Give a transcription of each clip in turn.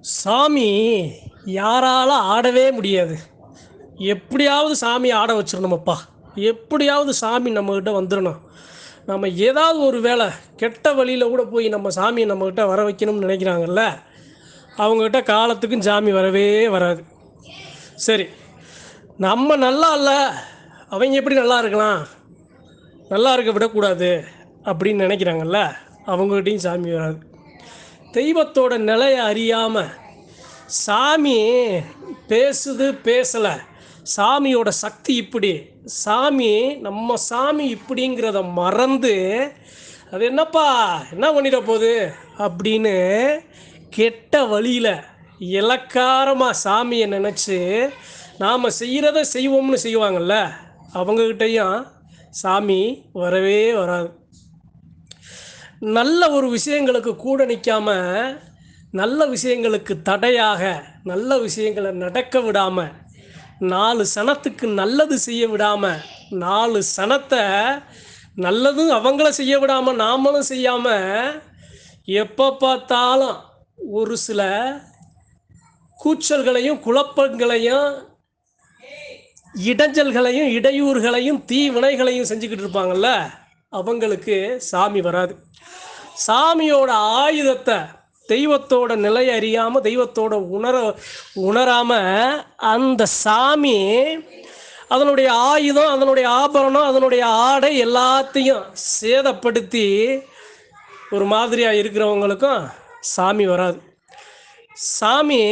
சாமி யாரால ஆடவே முடியாது. எப்படியாவது சாமி ஆட வச்சிடணுமப்பா எப்படியாவது சாமி நம்மக்கிட்ட வந்துடணும் நம்ம ஏதாவது ஒரு வேலை கெட்ட வழியில் கூட போய் நம்ம சாமியை நம்மக்கிட்ட வர வைக்கணும்னு நினைக்கிறாங்கல்ல அவங்கக்கிட்ட காலத்துக்கும் சாமி வரவே வராது. சரி நம்ம நல்லா இல்லை அவங்க எப்படி நல்லா இருக்கலாம்? நல்லா இருக்க விடக்கூடாது அப்படின்னு நினைக்கிறாங்கல்ல அவங்ககிட்டையும் சாமி வராது. தெய்வத்தோட நிலையை அறியாமல் சாமி பேசுது பேசலை. சாமியோட சக்தி இப்படி. சாமி நம்ம சாமி இப்படிங்கிறத மறந்து அது என்னப்பா என்ன பண்ணிட போகுது? அப்படின்னு கெட்ட வழியில் இலக்காரமாக சாமியை நினச்சி நாம் செய்கிறத செய்வோம்னு செய்வாங்கள்ல அவங்கக்கிட்டையும் சாமி வரவே வராது. நல்ல ஒரு விஷயங்களுக்கு கூட நிற்காம நல்ல விஷயங்களுக்கு தடையாக நல்ல விஷயங்களை நடக்க விடாமல் நாலு சனத்துக்கு நல்லது செய்ய விடாமல் நாலு சனத்தை நல்லதும் அவங்கள செய்ய விடாமல் நாமளும் செய்யாமல் எப்போ பார்த்தாலும் ஒரு சில கூச்சல்களையும் குழப்பங்களையும் இடைஞ்சல்களையும் இடையூறுகளையும் தீவினைகளையும் செஞ்சுக்கிட்டு இருப்பாங்கல்ல? அவங்களுக்கு சாமி வராது. சாமியோட ஆயுதத்தை தெய்வத்தோட நிலை அறியாமல் தெய்வத்தோட உணர உணராமல் அந்த சாமி அதனுடைய ஆயுதம் அதனுடைய ஆபரணம் அதனுடைய ஆடை எல்லாத்தையும் சேதப்படுத்தி ஒரு மாதிரியாக இருக்கிறவங்களுக்கும் சாமி வராது. சாமி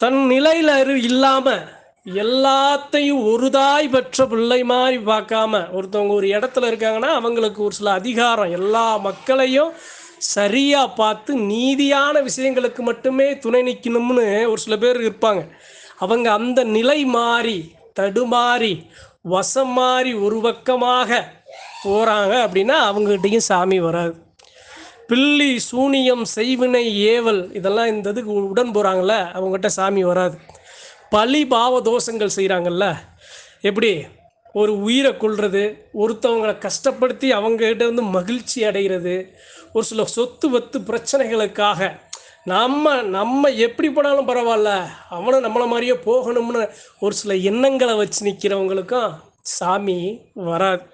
தன் நிலையில் இல்லாமல் எல்லாத்தையும் ஒருதாய் பெற்ற பிள்ளை மாதிரி பார்க்காம ஒருத்தவங்க ஒரு இடத்துல இருக்காங்கன்னா அவங்களுக்கு ஒரு சில அதிகாரம். எல்லா மக்களையும் சரியாக பார்த்து நீதியான விஷயங்களுக்கு மட்டுமே துணை நிற்கணும்னு ஒரு சில பேர் இருப்பாங்க. அவங்க அந்த நிலை மாறி தடுமாறி வசம் மாறி ஒரு பக்கமாக போகிறாங்க அப்படின்னா அவங்ககிட்டையும் சாமி வராது. பில்லி சூனியம் செய்வினை ஏவல் இதெல்லாம் இந்த இதுக்கு உடன் போகிறாங்கள அவங்ககிட்ட சாமி வராது. பழி பாவ தோஷங்கள் செய்கிறாங்கல்ல எப்படி? ஒரு உயிரை கொள்வது ஒருத்தவங்களை கஷ்டப்படுத்தி அவங்ககிட்ட வந்து மகிழ்ச்சி அடைகிறது ஒரு சில சொத்து வத்து பிரச்சனைகளுக்காக. நம்ம நம்ம எப்படி போனாலும் பரவாயில்ல. அவனும் நம்மளை மாதிரியே போகணும்னு ஒரு சில எண்ணங்களை வச்சு நிற்கிறவங்களுக்கும் சாமி வராது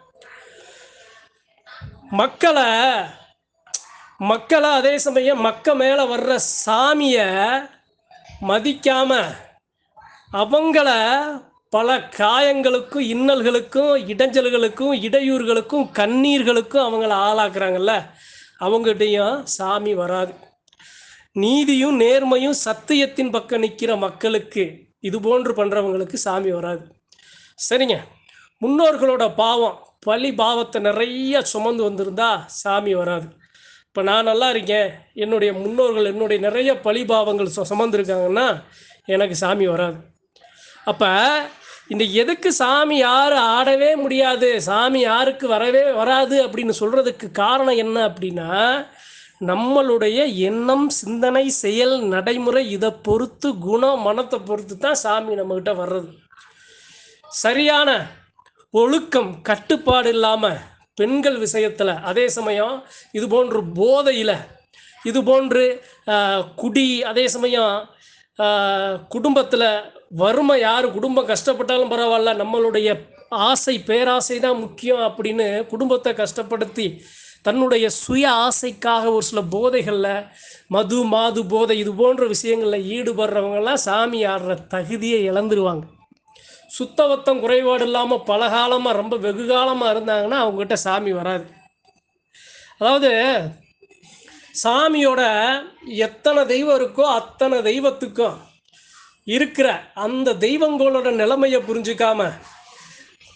மக்களை மக்களை அதே சமயம் மக்க மேலே வர்ற சாமியை மதிக்காமல் அவங்கள பல காயங்களுக்கும் இன்னல்களுக்கும் இடைஞ்சல்களுக்கும் இடையூறுகளுக்கும் கண்ணீர்களுக்கும் அவங்கள ஆளாக்குறாங்கல்ல. அவங்ககிட்டையும் சாமி வராது. நீதியும் நேர்மையும் சத்தியத்தின் பக்கம் நிற்கிற மக்களுக்கு இது போன்று பண்ணுறவங்களுக்கு சாமி வராது. சரிங்க. முன்னோர்களோட பாவம் பழி பாவத்தை நிறைய சுமந்து வந்திருந்தா சாமி வராது. இப்போ நான் நல்லா இருக்கேன். என்னுடைய முன்னோர்கள் என்னுடைய நிறைய பழி பாவங்கள் சுமந்துருக்காங்கன்னா எனக்கு சாமி வராது. அப்போ இந்த எதுக்கு சாமி யார் ஆடவே முடியாது? சாமி யாருக்கு வரவே வராது அப்படின்னு சொல்கிறதுக்கு காரணம் என்ன அப்படின்னா நம்மளுடைய எண்ணம் சிந்தனை செயல் நடைமுறை இதை பொறுத்து குணம் மனத்தை பொறுத்து தான் சாமி நம்மக்கிட்ட வர்றது. சரியான ஒழுக்கம் கட்டுப்பாடு இல்லாமல் பெண்கள் விஷயத்தில் அதே சமயம் இது போன்று போதையில் இது போன்று குடி அதே சமயம் குடும்பத்தில் வறுமை யார்? குடும்பம் கஷ்டப்பட்டாலும் பரவாயில்ல. நம்மளுடைய ஆசை பேராசை தான் முக்கியம் அப்படின்னு குடும்பத்தை கஷ்டப்படுத்தி தன்னுடைய சுய ஆசைக்காக ஒரு சில போதைகளில் மது மாது போதை இது போன்ற விஷயங்களில் ஈடுபடுறவங்கெல்லாம் சாமி ஆடுற தகுதியை இழந்துருவாங்க. சுத்தவத்தம் குறைபாடு இல்லாமல் பல காலமாக ரொம்ப வெகு காலமாக இருந்தாங்கன்னா அவங்ககிட்ட சாமி வராது. அதாவது சாமியோட எத்தனை தெய்வம் இருக்கோ அத்தனை தெய்வத்துக்கும் இருக்கிற அந்த தெய்வங்களோட நிலைமையை புரிஞ்சுக்காம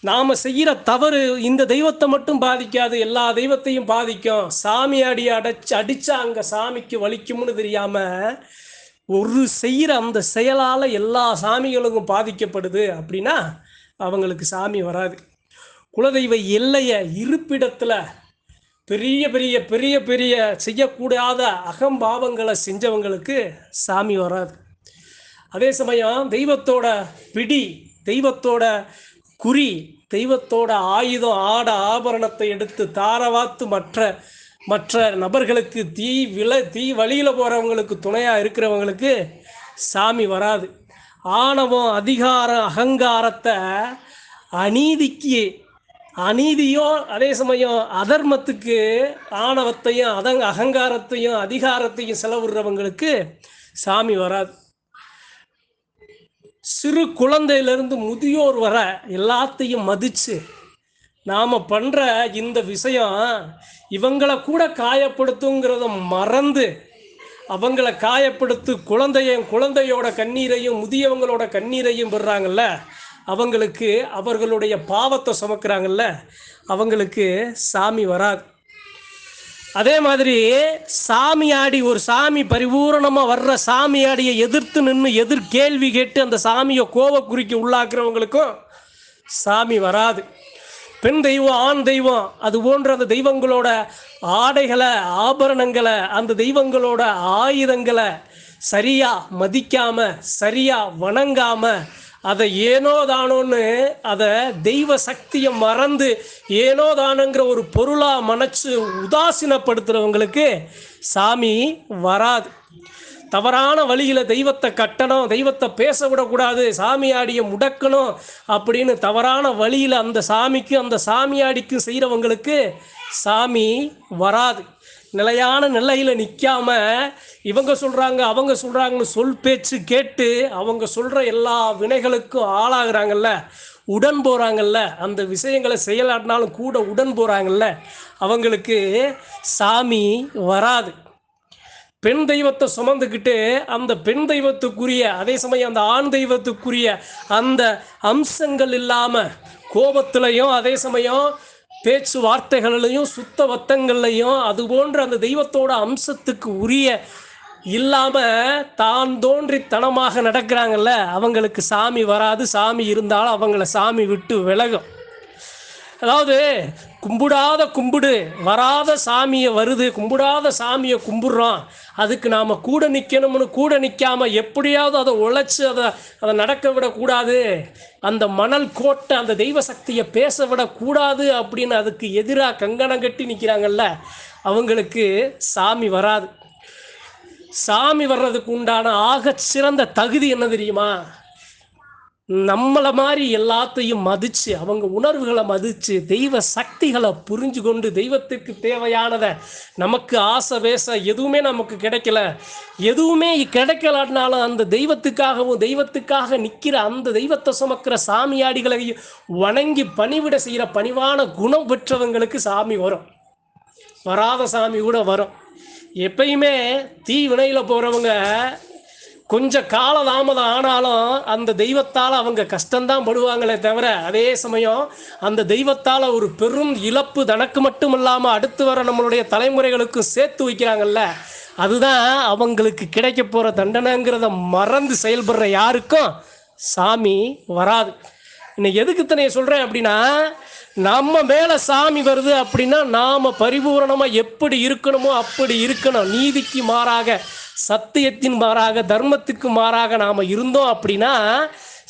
நாம் செய்கிற தவறு இந்த தெய்வத்தை மட்டும் பாதிக்காது எல்லா தெய்வத்தையும் பாதிக்கும். சாமி அடி அடைச்சு அடித்தா அங்கே சாமிக்கு வலிக்கும்னு தெரியாமல் ஒரு செய்கிற அந்த செயலால் எல்லா சாமிகளுக்கும் பாதிக்கப்படுது அப்படின்னா அவங்களுக்கு சாமி வராது. குலதெய்வ எல்லையை இருப்பிடத்தில் பெரிய பெரிய பெரிய பெரிய செய்யக்கூடாத அகம்பாவங்களை செஞ்சவங்களுக்கு சாமி வராது. அதே சமயம் தெய்வத்தோட பிடி தெய்வத்தோட குறி தெய்வத்தோட ஆயுதம் ஆட ஆபரணத்தை எடுத்து தாரவாத்து மற்ற மற்ற நபர்களுக்கு தீ வில தீ வழியில் போகிறவங்களுக்கு துணையாக இருக்கிறவங்களுக்கு சாமி வராது. ஆணவம் அதிகாரம் அகங்காரத்தை அநீதிக்கு அநீதியும் அதே சமயம் அதர்மத்துக்கு ஆணவத்தையும் அதங் அகங்காரத்தையும் அதிகாரத்தையும் செலவிடுறவங்களுக்கு சாமி வராது. சிறு குழந்தையிலிருந்து முதியோர் வர எல்லாத்தையும் மதித்து நாம் பண்ணுற இந்த விஷயம் இவங்களை கூட காயப்படுத்துங்கிறத மறந்து அவங்கள காயப்படுத்து குழந்தையும் குழந்தையோட கண்ணீரையும் முதியவங்களோட கண்ணீரையும் பெறுறாங்கல்ல அவங்களுக்கு அவர்களுடைய பாவத்தை சுமக்கிறாங்கல்ல அவங்களுக்கு சாமி வராது அதே மாதிரி சாமியாடி ஒரு சாமி பரிபூரணமாக வர்ற சாமியாடியை எதிர்த்து நின்று எதிர் கேள்வி கேட்டு அந்த சாமியை கோவக்குறிக்கு உள்ளாக்குறவங்களுக்கும் சாமி வராது. பெண் தெய்வம் ஆண் தெய்வம் அது போன்ற அந்த தெய்வங்களோட ஆடைகளை ஆபரணங்களை அந்த தெய்வங்களோட ஆயுதங்களை சரியாக மதிக்காமல் சரியாக வணங்காமல் அதை ஏனோ தானோன்னு அதை தெய்வ சக்தியை மறந்து ஏனோதானங்கிற ஒரு பொருளாக மனச்சு உதாசீனப்படுத்துகிறவங்களுக்கு சாமி வராது. தவறான வழியில் தெய்வத்தை கட்டணும் தெய்வத்தை பேச விடக்கூடாது சாமியாடியை முடக்கணும் அப்படின்னு தவறான வழியில் அந்த சாமிக்கும் அந்த சாமியாடிக்கும் செய்கிறவங்களுக்கு சாமி வராது. நிலையான நிலையில் நிற்காம இவங்க சொல்கிறாங்க அவங்க சொல்கிறாங்கன்னு சொல் பேச்சு கேட்டு அவங்க சொல்கிற எல்லா வினைகளுக்கும் ஆளாகிறாங்கல்ல உடன் போகிறாங்கல்ல அந்த விஷயங்களை செயலாட்டினாலும் கூட உடன் போகிறாங்கல்ல அவங்களுக்கு சாமி வராது. பெண் தெய்வத்தை சுமந்துக்கிட்டு அந்த பெண் தெய்வத்துக்குரிய அதே சமயம் அந்த ஆண் தெய்வத்துக்குரிய அந்த அம்சங்கள் இல்லாமல் கோபத்திலையும் அதே சமயம் பேச்சு வார்த்தைகளிலையும் சுத்த வத்தங்கள்லையும் அது போன்ற அந்த தெய்வத்தோட அம்சத்துக்கு உரிய இல்லாமல் தான் தோன்றித்தனமாக நடக்கிறாங்கல்ல அவங்களுக்கு சாமி வராது சாமி இருந்தாலும் அவங்கள சாமி விட்டு விலகும். அதாவது கும்பிடாத கும்பிடு. வராத சாமியை வருது. கும்பிடாத சாமியை கும்பிட்றோம் அதுக்கு நாம் கூட நிற்கணும்னு கூட நிற்காம எப்படியாவது அதை உழைச்சி அதை அதை நடக்க விடக்கூடாது. அந்த மணல் கோட்டை அந்த தெய்வ சக்தியை பேச விடக்கூடாது அப்படின்னு அதுக்கு எதிராக கங்கணம் கட்டி நிற்கிறாங்கல்ல அவங்களுக்கு சாமி வராது. சாமி வர்றதுக்கு உண்டான ஆக சிறந்த தகுதி என்ன தெரியுமா? நம்மளை மாதிரி எல்லாத்தையும் மதித்து அவங்க உணர்வுகளை மதித்து தெய்வ சக்திகளை புரிஞ்சு கொண்டு தெய்வத்துக்கு தேவையானதை நமக்கு ஆசை வேச எதுவுமே நமக்கு கிடைக்கல. எதுவுமே கிடைக்கலாட்டினாலும் அந்த தெய்வத்துக்காகவும் தெய்வத்துக்காக நிற்கிற அந்த தெய்வத்தை சுமக்கிற சாமியாடிகளை வணங்கி பணிவிட செய்கிற பணிவான குணம் பெற்றவங்களுக்கு சாமி வரும். வராத சாமி கூட வரும். எப்பயுமே தீ வினையில் போகிறவங்க கொஞ்சம் கால தாமதம் ஆனாலும் அந்த தெய்வத்தால் அவங்க கஷ்டம்தான் படுவாங்களே தவிர அதே சமயம் அந்த தெய்வத்தால் ஒரு பெரும் இழப்பு தனக்கு மட்டும் இல்லாமல் அடுத்து வர நம்மளுடைய தலைமுறைகளுக்கும் சேர்த்து வைக்கிறாங்கல்ல அதுதான் அவங்களுக்கு கிடைக்க போகிற தண்டனைங்கிறத மறந்து செயல்படுற யாருக்கும் சாமி வராது. இன்னைக்கு எதுக்கு இத்தனையை சொல்கிறேன் அப்படின்னா நம்ம மேலே சாமி வருது அப்படின்னா நாம் பரிபூரணமாக எப்படி இருக்கணுமோ அப்படி இருக்கணும். நீதிக்கு மாறாக சத்தியத்தின் மாறாக தர்மத்துக்கு மாறாக நாம் இருந்தோம் அப்படின்னா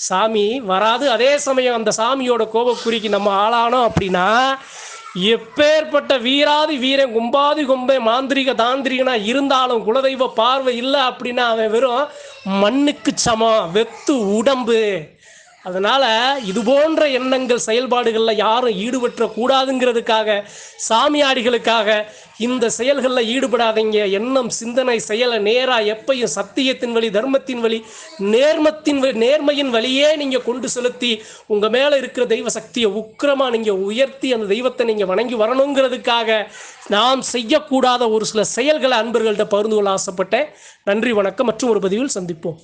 சாமி வராது. அதே சமயம் அந்த சாமியோட கோபக்குறிக்கு நம்ம ஆளானோம் அப்படின்னா எப்பேற்பட்ட வீராதி வீரன் கும்பாதி கும்பே மாந்திரிக தாந்திரிகனா இருந்தாலும் குலதெய்வ பார்வை இல்லை அப்படின்னா அவன் வெறும் மண்ணுக்கு சமம் வெத்து உடம்பு. அதனால் இது போன்ற எண்ணங்கள் செயல்பாடுகளில் யாரும் ஈடுபட்ட கூடாதுங்கிறதுக்காக சாமியாடிகளுக்காக இந்த செயல்களில் ஈடுபடாதீங்க. எண்ணம் சிந்தனை செயலை நேராக எப்பையும் சத்தியத்தின் வழி தர்மத்தின் வழி நேர்மத்தின் வழி நேர்மையின் வழியே நீங்கள் கொண்டு செலுத்தி உங்கள் மேலே இருக்கிற தெய்வ சக்தியை உக்கிரமாக நீங்கள் உயர்த்தி அந்த தெய்வத்தை நீங்கள் வணங்கி வரணுங்கிறதுக்காக நாம் செய்யக்கூடாத ஒரு சில செயல்களை அன்பர்கள்ட்ட பகிர்ந்து கொள்ள ஆசைப்பட்டேன். நன்றி வணக்கம். மற்றும் ஒரு பதிவில் சந்திப்போம்.